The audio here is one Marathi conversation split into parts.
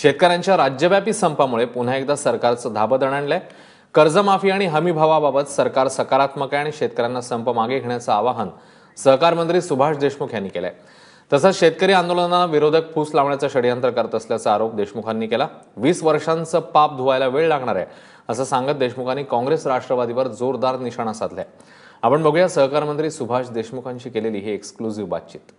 शेतकऱ्यांच्या राज्यव्यापी संपामुळे पुन्हा एकदा सरकारचं धाबं आहे कर्जमाफी आणि हमीभावाबाबत सरकार सकारात्मक आहे आणि शेतकऱ्यांना संप मागे घेण्याचं आवाहन सहकार मंत्री सुभाष देशमुख यांनी केलंय. तसंच शेतकरी आंदोलनाला विरोधक फूस लावण्याचं षडयंत्र करत असल्याचा आरोप देशमुखांनी केला. वीस वर्षांचं पाप धुवायला वेळ लागणार आहे असं सांगत देशमुखांनी काँग्रेस राष्ट्रवादीवर जोरदार निशाणा साधलाय. आपण बघूया सहकार मंत्री सुभाष देशमुखांशी केलेली ही एक्सक्लुझिव्ह बातचीत.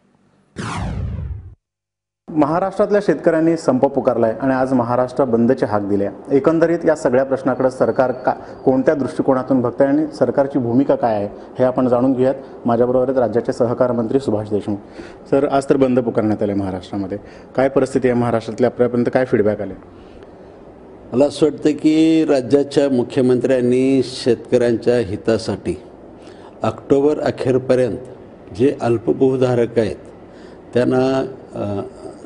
महाराष्ट्रातल्या शेतकऱ्यांनी संप पुकारलाय आणि आज महाराष्ट्र बंदचे हाक दिले. एकंदरीत या सगळ्या प्रश्नाकडे सरकार का कोणत्या दृष्टिकोनातून बघताय आणि सरकारची भूमिका काय आहे हे आपण जाणून घेऊयात. माझ्याबरोबर आहेत राज्याचे सहकार मंत्री सुभाष देशमुख. सर आज तर बंद पुकारण्यात आले महाराष्ट्रामध्ये. काय परिस्थिती आहे महाराष्ट्रातल्या आपल्यापर्यंत काय फीडबॅक आले? मला असं वाटतं की राज्याच्या मुख्यमंत्र्यांनी शेतकऱ्यांच्या हितासाठी ऑक्टोबर अखेरपर्यंत जे अल्पभूधारक आहेत त्यांना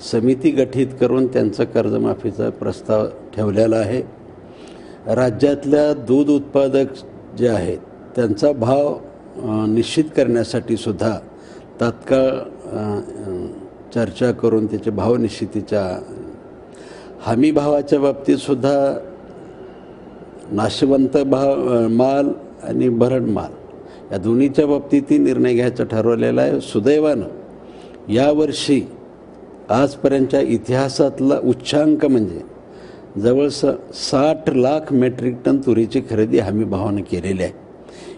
समिती गठीत करून त्यांचं कर्जमाफीचा प्रस्ताव ठेवलेला आहे. राज्यातल्या दूध उत्पादक जे आहेत त्यांचा भाव निश्चित करण्यासाठी सुद्धा तात्काळ चर्चा करून त्याचे भाव निश्चितीच्या हमी भावाच्या बाबतीतसुद्धा नाशवंत भाव माल आणि भरड माल या दोन्हीच्या बाबतीतही निर्णय घ्यायचा ठरवलेला आहे. सुदैवानं यावर्षी आजपर्यंतच्या इतिहासातला उच्चांक म्हणजे जवळ स साठ लाख मेट्रिक टन तुरीची खरेदी हमी भावानं केलेली आहे.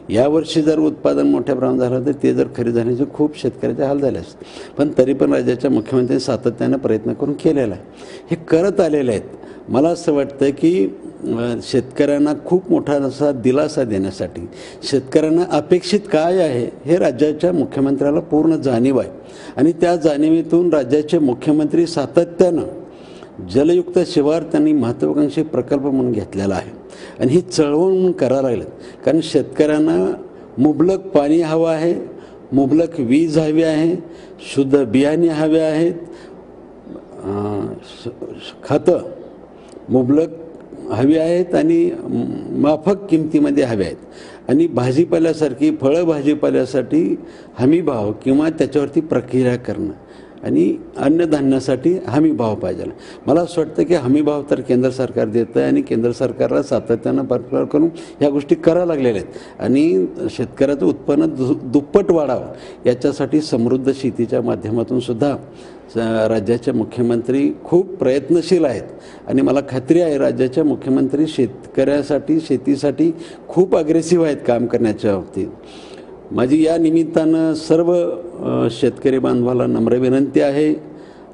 यावर्षी जर उत्पादन मोठ्या प्रमाणात झालं तर ते जर खरेदी झाल्याचे खूप शेतकऱ्याचे हाल झाले असते पण तरी पण राज्याच्या मुख्यमंत्र्यांनी सातत्यानं प्रयत्न करून केलेला आहे. हे करत आलेले आहेत. मला असं वाटतं की शेतकऱ्यांना खूप मोठा असा दिलासा देण्यासाठी. शेतकऱ्यांना अपेक्षित काय आहे हे राज्याच्या मुख्यमंत्र्याला पूर्ण जाणीव आहे. आणि त्या जाणीवेतून राज्याचे मुख्यमंत्री सातत्यानं जलयुक्त शिवार त्यांनी महत्त्वाकांक्षी प्रकल्प म्हणून घेतलेला आहे. आणि ही चळवळ म्हणून करायला लागलेत. कारण शेतकऱ्यांना मुबलक पाणी हवं आहे मुबलक वीज हवी आहे शुद्ध बियाणे हवे आहेत खतं मुबलक हवी आहेत आणि माफक किमतीमध्ये हवे आहेत. आणि भाजीपाल्यासारखी फळं भाजीपाल्यासाठी हमी भाव किंवा त्याच्यावरती प्रक्रिया करणं. आणि अन्नधान्यासाठी हमी भाव पाहिजे. मला असं वाटतं की हमी भाव तर केंद्र सरकार देतं आहे आणि केंद्र सरकारला सातत्यानं भरफार करून ह्या गोष्टी करायला लागलेल्या आहेत. आणि शेतकऱ्याचं उत्पन्न दु दुप्पट वाढावं याच्यासाठी समृद्ध शेतीच्या माध्यमातून सुद्धा स- राज्याचे मुख्यमंत्री खूप प्रयत्नशील आहेत. आणि मला खात्री आहे राज्याचे मुख्यमंत्री शेतकऱ्यासाठी शेतीसाठी खूप अग्रेसिव्ह आहेत काम करण्याच्या बाबतीत. माझी या निमित्तानं सर्व शेतकरी बांधवाला नम्र विनंती आहे.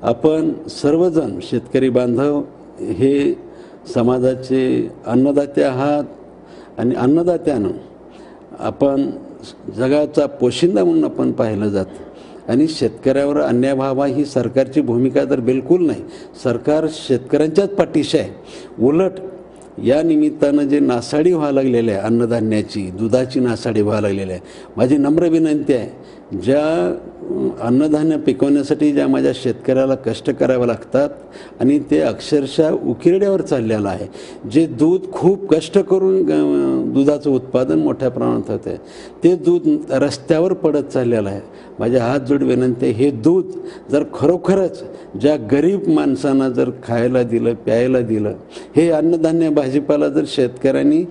आपण सर्वजण शेतकरी बांधव हे समाजाचे अन्नदाते आहात आणि अन्नदात्यानं आपण जगाचा पोशिंदा म्हणून आपण पाहिलं जातं. आणि शेतकऱ्यावर अन्याय व्हावा ही सरकारची भूमिका तर बिलकुल नाही. सरकार शेतकऱ्यांच्याच पाठीशी आहे. उलट या निमित्तानं जे नासाडी व्हायला लागलेली आहे अन्नधान्याची दुधाची नासाडी व्हायला लागलेली आहे माझी नम्र विनंती आहे ज्या अन्नधान्य पिकवण्यासाठी ज्या माझ्या शेतकऱ्याला कष्ट करावे लागतात आणि ते अक्षरशः उकिरड्यावर चाललेलं आहे जे दूध खूप कष्ट करून दुधाचं उत्पादन मोठ्या प्रमाणात होतं ते दूध रस्त्यावर पडत चाललेलं आहे. माझ्या हात जोड विनंती आहे, हे दूध जर खरोखरच ज्या गरीब माणसांना जर खायला दिलं प्यायला दिलं हे अन्नधान्य भाजीपाला जर शेतकऱ्यांनी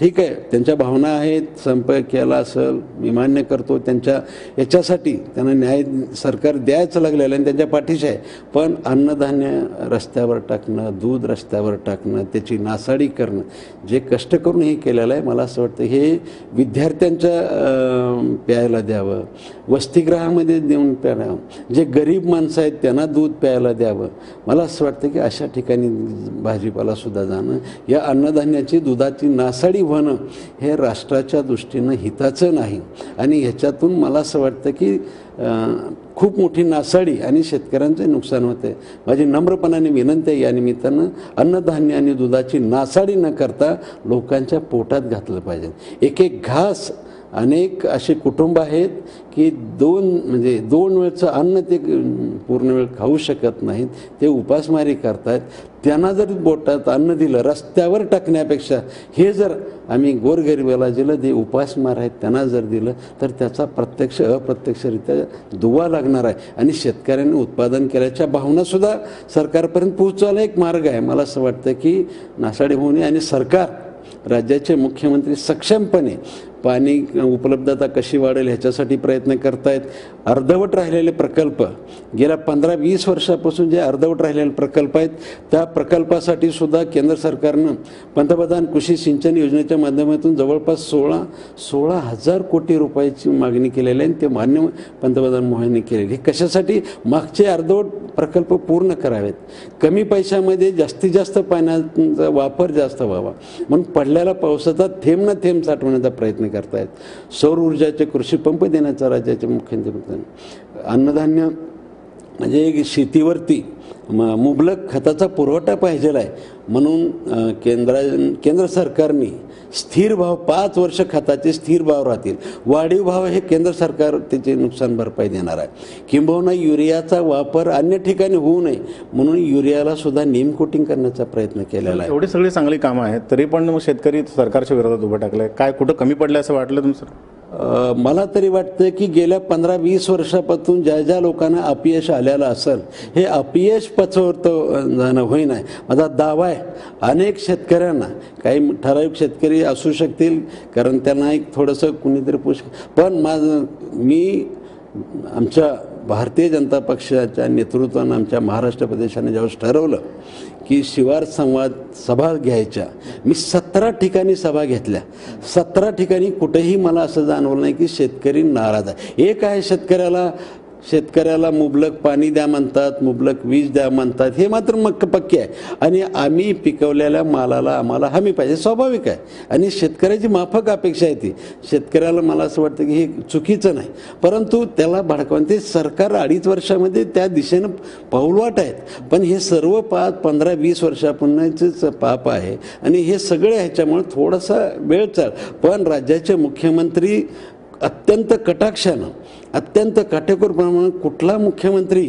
ठीक आहे त्यांच्या भावना आहेत संप केला असेल मी मान्य करतो त्यांच्या याच्यासाठी त्यांना न्याय सरकार द्यायचं लागलेलं आणि त्यांच्या पाठीशी आहे. पण अन्नधान्य रस्त्यावर टाकणं दूध रस्त्यावर टाकणं त्याची नासाडी करणं जे कष्ट करून हे केलेलं आहे. मला असं वाटतं हे विद्यार्थ्यांच्या प्यायला द्यावं. वसतिगृहामध्ये देऊन प्यायला जे गरीब माणसं आहेत त्यांना दूध प्यायला द्यावं. मला असं वाटतं की अशा ठिकाणी भाजीपालासुद्धा जाणं या अन्नधान्याची दुधाची नासाडी होणं हे राष्ट्राच्या दृष्टीनं हिताचं नाही. आणि ह्याच्यातून मला असं वाटतं की खूप मोठी नासाडी आणि शेतकऱ्यांचे नुकसान होते माझी नम्रपणाने विनंती आहे या निमित्तानं अन्नधान्य आणि दुधाची नासाडी न करता लोकांच्या पोटात घातलं पाहिजे. एक एक घास अनेक असे कुटुंब आहेत की दोन म्हणजे दोन वेळचं अन्न ते पूर्ण वेळ खाऊ शकत नाहीत ते उपासमारी करतायत. त्यांना जर बोटात अन्न दिलं रस्त्यावर टाकण्यापेक्षा हे जर आम्ही गोरगरिबाला दिलं जे उपासमार आहेत त्यांना जर दिलं तर त्याचा प्रत्यक्ष अप्रत्यक्षरित्या दुवा लागणार आहे. आणि शेतकऱ्यांनी उत्पादन केल्याच्या भावनासुद्धा सरकारपर्यंत पोहोचवायला एक मार्ग आहे. मला असं वाटतं की नासाडे होणे आणि सरकार राज्याचे मुख्यमंत्री सक्षमपणे पाणी उपलब्धता कशी वाढेल ह्याच्यासाठी प्रयत्न करतायत. अर्धवट राहिलेले प्रकल्प गेल्या पंधरा वीस वर्षापासून जे अर्धवट राहिलेले प्रकल्प आहेत त्या प्रकल्पासाठी सुद्धा केंद्र सरकारनं पंतप्रधान कृषी सिंचन योजनेच्या माध्यमातून जवळपास सोळा सोळा हजार कोटी रुपयाची मागणी केलेली आहे आणि ते मान्य पंतप्रधान मोहनने केलेली हे कशासाठी? मागचे अर्धवट प्रकल्प पूर्ण करावेत. कमी पैशामध्ये जास्तीत जास्त पाण्याचा वापर जास्त व्हावा. म्हणून पडलेला पावसाचा थेंब ना थेंब साठवण्याचा प्रयत्न करतायत. सौर ऊर्जाचे कृषी पंप देण्याचा राज्याच्या मुख्यमंत्री. अन्नधान्य म्हणजे एक शेतीवरती म मुबलक खताचा पुरवठा पाहिजे आहे म्हणून केंद्रा केंद्र सरकारने स्थिर भाव पाच वर्ष खताचे स्थिर भाव राहतील. वाढीव भाव हे केंद्र सरकार त्याचे नुकसान भरपाई देणार आहे. किंबहुना युरियाचा वापर अन्य ठिकाणी होऊ नये म्हणून युरियाला सुद्धा नेम कोटिंग करण्याचा प्रयत्न केलेला आहे. एवढी सगळी चांगली कामं आहेत तरी पण मग शेतकरी सरकारच्या विरोधात उभं टाकलंय. काय कुठं कमी पडलं असं वाटलं तुमचं? सर मला तरी वाटतं की गेल्या पंधरा वीस वर्षापासून ज्या ज्या लोकांना अपयश आलेलं असेल हे अपयश पचवतं जाणं होईना. माझा दावा आहे अनेक शेतकऱ्यांना काही ठराविक शेतकरी असू शकतील कारण त्यांना एक थोडंसं कुणीतरी पुष्क पण माझं मी आमच्या भारतीय जनता पक्षाच्या नेतृत्वानं आमच्या महाराष्ट्र प्रदेशाने ज्यावेळेस ठरवलं की शिवार संवाद सभा घ्यायच्या मी सतरा ठिकाणी सभा घेतल्या. सतरा ठिकाणी कुठेही मला असं जाणवलं नाही की शेतकरी नाराज आहे. एक आहे शेतकऱ्याला शेतकऱ्याला मुबलक पाणी द्या म्हणतात मुबलक वीज द्या म्हणतात हे मात्र मक्क पक्के आहे. आणि आम्ही पिकवलेल्या मालाला आम्हाला हमी पाहिजे स्वाभाविक आहे. आणि शेतकऱ्याची माफक अपेक्षा आहे ती. शेतकऱ्याला मला असं वाटतं की हे चुकीचं नाही. परंतु त्याला भडकावून ते सरकार अडीच वर्षामध्ये त्या दिशेनं पाऊलवाट आहेत. पण हे सर्व पाच पंधरा वीस वर्षापूर्वीच पाप आहे. आणि हे सगळे ह्याच्यामुळे थोडासा वेळ चाल. पण राज्याचे मुख्यमंत्री अत्यंत कटाक्षानं अत्यंत काटेकोरप्रमाणे कुठला मुख्यमंत्री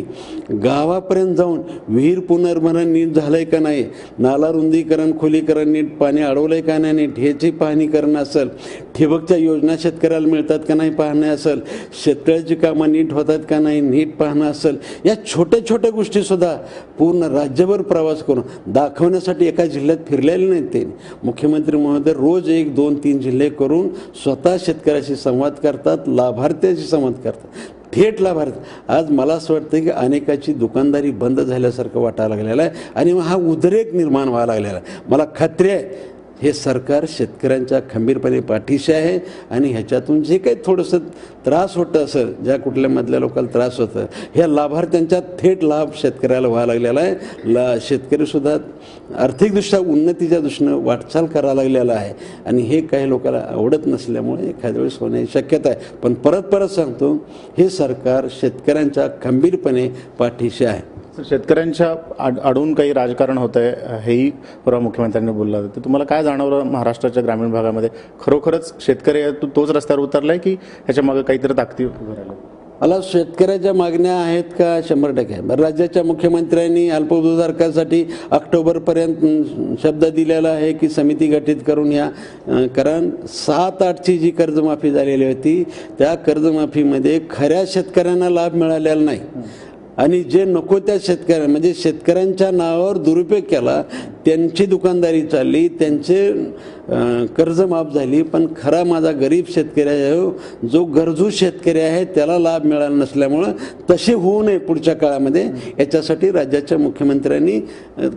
गावापर्यंत जाऊन विहीर पुनर्भरण नीट झालंय का नाही? नाला रुंदीकरण खोलीकरण नीट पाणी अडवलंय का नाही? नीट ह्याची पाहणी करणं असेल ठिबकच्या योजना शेतकऱ्याला मिळतात का नाही पाहणे असेल शेतकऱ्याची कामं नीट होतात का नाही नीट पाहणं असेल या छोट्या छोट्या गोष्टीसुद्धा पूर्ण राज्यभर प्रवास करून दाखवण्यासाठी एका जिल्ह्यात फिरलेले नाहीत ते. मुख्यमंत्री महोदय रोज एक दोन तीन जिल्हे करून स्वतः शेतकऱ्याशी संवाद करतात लाभार्थ्याशी संवाद करतात. थेट लाभार्थी. आज मला असं वाटतं की अनेकाची दुकानदारी बंद झाल्यासारखं वाटायला लागलेलं आहे आणि मग हा उद्रेक निर्माण व्हायला लागलेला आहे. मला खात्री आहे हे सरकार शेतकऱ्यांच्या खंबीरपणे पाठीशी आहे आणि ह्याच्यातून जे काही थोडंसं त्रास होतं असेल ज्या कुठल्या मधल्या लोकांना त्रास होतं ह्या लाभार्थ्यांचा थेट लाभ शेतकऱ्याला व्हायला लागलेला आहे. ला शेतकरीसुद्धा आर्थिकदृष्ट्या उन्नतीच्या दृष्टीनं वाटचाल करायला लागलेला आहे. आणि हे काही लोकांना आवडत नसल्यामुळे एखाद्या वेळेस होण्याची शक्यता आहे. पण परत परत सांगतो हे सरकार शेतकऱ्यांच्या खंबीरपणे पाठीशी आहे. शेतकऱ्यांच्या आड आडून काही राजकारण होत आहे हेही परवा मुख्यमंत्र्यांनी बोललं. तर तुम्हाला काय जाणवलं महाराष्ट्राच्या ग्रामीण भागामध्ये? खरोखरच शेतकरी आहे, तोच रस्त्यावर उतरलाय की ह्याच्या मागे काहीतरी ताकदी उभं राहिलं मला शेतकऱ्याच्या मागण्या आहेत का? शंभर टक्के आहे. राज्याच्या मुख्यमंत्र्यांनी अल्पभूधारकासाठी ऑक्टोबरपर्यंत शब्द दिलेला आहे की समिती गठीत करून या कारण सात आठची जी कर्जमाफी झालेली होती त्या कर्जमाफीमध्ये खऱ्या शेतकऱ्यांना लाभ मिळालेला नाही. आणि जे नको त्या शेतकऱ्या म्हणजे शेतकऱ्यांच्या नावावर दुरुपयोग केला त्यांची दुकानदारी चालली त्यांचे कर्ज माफ झाली पण खरा माझा गरीब शेतकरी आहे जो गरजू शेतकरी आहे त्याला लाभ मिळाला नसल्यामुळं तसे होऊ नये पुढच्या काळामध्ये. याच्यासाठी राज्याच्या मुख्यमंत्र्यांनी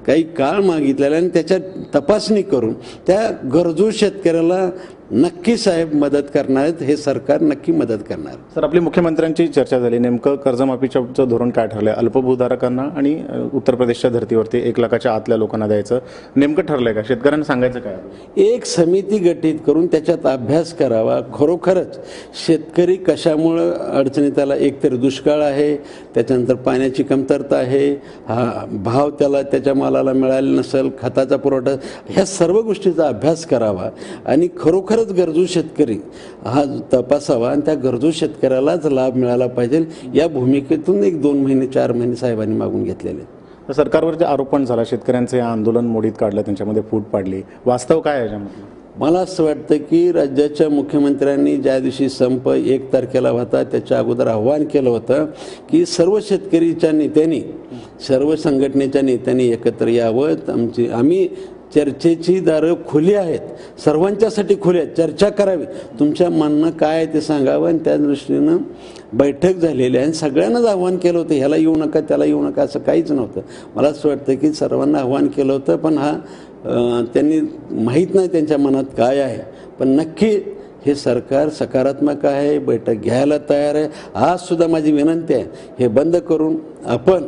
काही काळ मागितलेला आणि त्याच्या तपासणी करून त्या गरजू शेतकऱ्याला नक्की साहेब मदत करणार आहेत हे सरकार नक्की मदत करणार सर आपली मुख्यमंत्र्यांची चर्चा झाली. नेमकं कर्जमाफीचं धोरण काय ठरलंय? अल्पभूधारकांना आणि उत्तर प्रदेशच्या धर्तीवरती एक लाखाच्या आतल्या लोकांना द्यायचं. नेमकं ठरलंय का? शेतकऱ्यांना सांगायचं काय एक समिती गठीत करून त्याच्यात अभ्यास करावा. खरोखरच शेतकरी कशामुळं अडचणीत आला एकतर दुष्काळ आहे त्याच्यानंतर पाण्याची कमतरता आहे हा भाव त्याला त्याच्या मालाला मिळाला नसेल खताचा पुरवठा ह्या सर्व गोष्टीचा अभ्यास करावा. आणि खरोखरच खरोखरच गरजू शेतकरी हा तपासावा आणि त्या गरजू शेतकऱ्यालाच लाभ मिळाला पाहिजे. या भूमिकेतून एक दोन महिने चार महिने साहेबांनी मागून घेतलेले. तर सरकारवर जे आरोपण झाला शेतकऱ्यांचे आंदोलन मोडीत काढलं त्यांच्यामध्ये फूट पाडली. वास्तव काय आहे याच्यामध्ये? मला असं वाटतं की राज्याच्या मुख्यमंत्र्यांनी ज्या दिवशी संप एक तारखेला होता त्याच्या अगोदर आव्हान केलं होतं की सर्व शेतकरीच्या नेत्यांनी सर्व संघटनेच्या नेत्यांनी एकत्र यावं. आमची आम्ही चर्चेची दारं खुली आहेत. सर्वांच्यासाठी खुली आहेत. चर्चा करावी. तुमच्या म्हणणं काय आहे ते सांगावं आणि त्या दृष्टीनं बैठक झालेली आहे. आणि सगळ्यांनाच आव्हान केलं होतं. ह्याला येऊ नका त्याला येऊ नका असं काहीच नव्हतं. मला असं वाटतं की सर्वांना आव्हान केलं होतं पण हा त्यांनी माहीत नाही त्यांच्या मनात काय आहे. पण नक्की हे सरकार सकारात्मक आहे बैठक घ्यायला तयार आहे. आज सुद्धा माझी विनंती आहे हे बंद करून आपण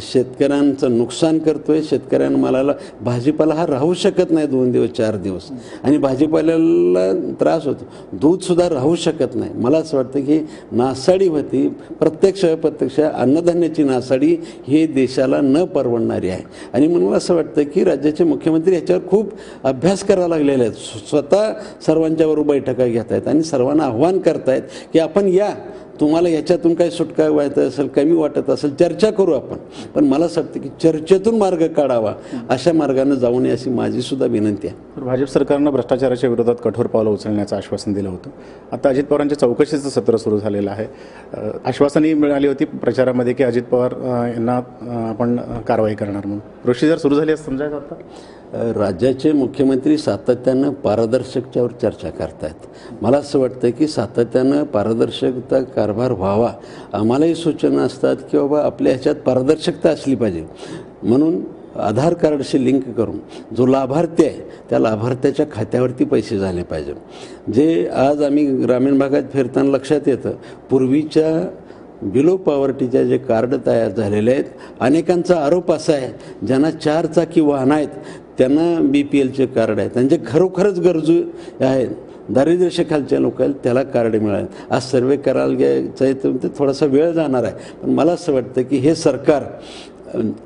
शेतकऱ्यांचं नुकसान करतोय शेतकऱ्यांना मालाला भाजीपाला हा राहू शकत नाही दोन दिवस चार दिवस. आणि भाजीपाल्याला त्रास होतो. दूध सुद्धा राहू शकत नाही. मला असं वाटतं की नासाडी होती प्रत्यक्ष अप्रत्यक्ष अन्नधान्याची नासाडी हे देशाला न परवडणारी आहे. आणि म्हणून मला असं वाटतं की राज्याचे मुख्यमंत्री याच्यावर खूप अभ्यास करायला लागलेले आहेत. स्वतः सर्वांच्याबरोबर बैठका घेत आहेत आणि सर्वांना आव्हान करतायत की आपण या तुम्हाला याच्यातून काही सुटका व्हायचं असेल कमी वाटत असेल चर्चा करू आपण. पण मला असं वाटतं की चर्चेतून मार्ग काढावा अशा मार्गाने जाऊ नये अशी माझी सुद्धा विनंती आहे. तर भाजप सरकारनं भ्रष्टाचाराच्या विरोधात कठोर पावलं उचलण्याचं आश्वासन दिलं होतं. आता अजित पवारांच्या चौकशीचं सत्र सुरू झालेलं आहे. आश्वासनही मिळाली होती प्रचारामध्ये की अजित पवार यांना आपण कारवाई करणार म्हणून. प्रोसिजर सुरू झाली असं समजायचं आता? राज्याचे मुख्यमंत्री सातत्यानं पारदर्शकच्यावर चर्चा करतायत. मला असं वाटतं की सातत्यानं पारदर्शकता कारभार व्हावा. आम्हालाही सूचना असतात की बाबा आपल्या ह्याच्यात पारदर्शकता असली पाहिजे. म्हणून आधार कार्डशी लिंक करून जो लाभार्थी आहे त्या लाभार्थ्याच्या खात्यावरती पैसे झाले पाहिजे. जे आज आम्ही ग्रामीण भागात फिरताना लक्षात येतं पूर्वीच्या बिलो पॉवर्टीच्या जे कार्ड तयार झालेले आहेत अनेकांचा आरोप असा आहे ज्यांना चार चाकी वाहनं आहेत त्यांना बी पी एलचे कार्ड आहेत. त्यांचे खरोखरच गरजू आहेत दारिद्र्यरेषेखालच्या लोकांना त्याला कार्ड मिळाले आज सर्वे करायला घ्यायचं आहे तर ते थोडासा वेळ जाणार आहे. पण मला असं वाटतं की हे सरकार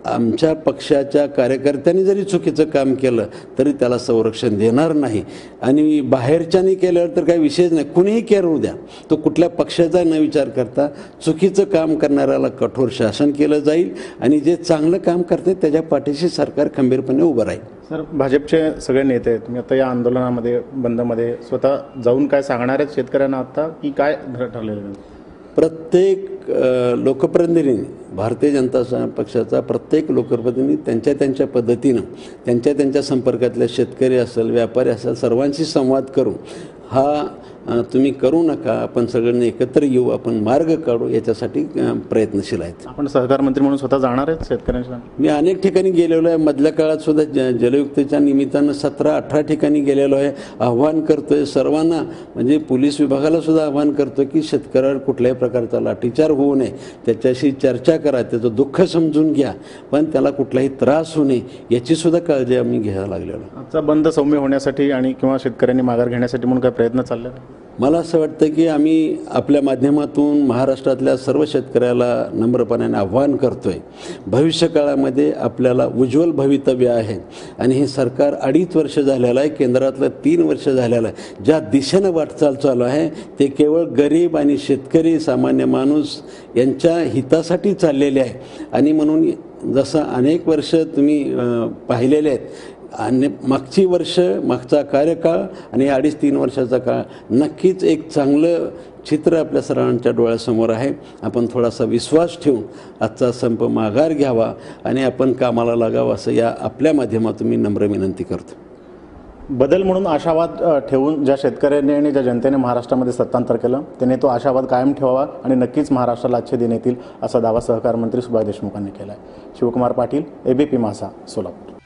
आमच्या पक्षाच्या कार्यकर्त्यांनी जरी चुकीचं काम केलं तरी त्याला संरक्षण देणार नाही. आणि बाहेरच्यानी केल्यावर तर काही विषयच नाही. कुणीही करू द्या. तो कुठल्या पक्षाचा न विचार करता चुकीचं काम करणाऱ्याला कठोर शासन केलं जाईल आणि जे चांगलं काम करते त्याच्या पाठीशी सरकार खंबीरपणे उभं राहील. सर भाजपचे सगळे नेते तुम्ही आता या आंदोलनामध्ये बंदमध्ये स्वतः जाऊन काय सांगणार आहेत शेतकऱ्यांना आता की काय ठरलेलं नाही प्रत्येक अ, लोकप्रतिनिधी भारतीय जनता पक्षाचा प्रत्येक लोकप्रतिनिधी त्यांच्या त्यांच्या पद्धतीनं त्यांच्या त्यांच्या संपर्कातल्या शेतकरी असेल व्यापारी असेल सर्वांशी संवाद करून हा तुम्ही करू नका आपण सगळ्यांनी एकत्र येऊ आपण मार्ग काढू याच्यासाठी प्रयत्नशील आहेत आपण सहकार मंत्री म्हणून स्वतः जाणार आहेत शेतकऱ्यांच्या मी अनेक ठिकाणी गेलेलो आहे मधल्या काळात सुद्धा ज जलयुक्तच्या निमित्तानं सतरा अठरा ठिकाणी गेलेलो आहे आव्हान करतोय सर्वांना म्हणजे पोलीस विभागाला सुद्धा आव्हान करतो की शेतकऱ्यावर कुठल्याही प्रकारचा लाठीचार होऊ नये त्याच्याशी चर्चा करा त्याचं दुःख समजून घ्या पण त्याला कुठलाही त्रास होऊ नये याची सुद्धा काळजी आम्ही घ्यायला लागलेलो. आजचा बंद सौम्य होण्यासाठी आणि किंवा शेतकऱ्यांनी माघार घेण्यासाठी म्हणून काय प्रयत्न चालले? मला असं वाटतं की आम्ही आपल्या माध्यमातून महाराष्ट्रातल्या सर्व शेतकऱ्याला नम्रपणाने आव्हान आहे भविष्यकाळामध्ये आपल्याला उज्ज्वल भवितव्य आहे. आणि हे सरकार अडीच वर्ष झालेलं आहे केंद्रातलं तीन वर्ष झालेलं आहे. ज्या दिशेनं वाटचाल चालू आहे ते केवळ गरीब आणि शेतकरी सामान्य माणूस यांच्या हितासाठी चाललेले आहे. आणि म्हणून जसं अनेक वर्ष तुम्ही पाहिलेले आहेत आणि मागची वर्ष मागचा कार्यकाळ आणि अडीच तीन वर्षाचा काळ नक्कीच एक चांगलं चित्र आपल्या सर्वांच्या डोळ्यासमोर आहे. आपण थोडासा विश्वास ठेवून आजचा संप माघार घ्यावा आणि आपण कामाला लागावं असं या आपल्या माध्यमातून मी नम्र विनंती करतो. बदल म्हणून आशावाद ठेवून ज्या शेतकऱ्यांनी आणि ज्या जनतेने महाराष्ट्रामध्ये सत्तांतर केलं त्याने तो आशावाद कायम ठेवावा आणि नक्कीच महाराष्ट्राला अच्छे दिन येतील असा दावा सहकार मंत्री सुभाष देशमुखांनी केला आहे शिवकुमार पाटील एबीपी माझा सोलापूर.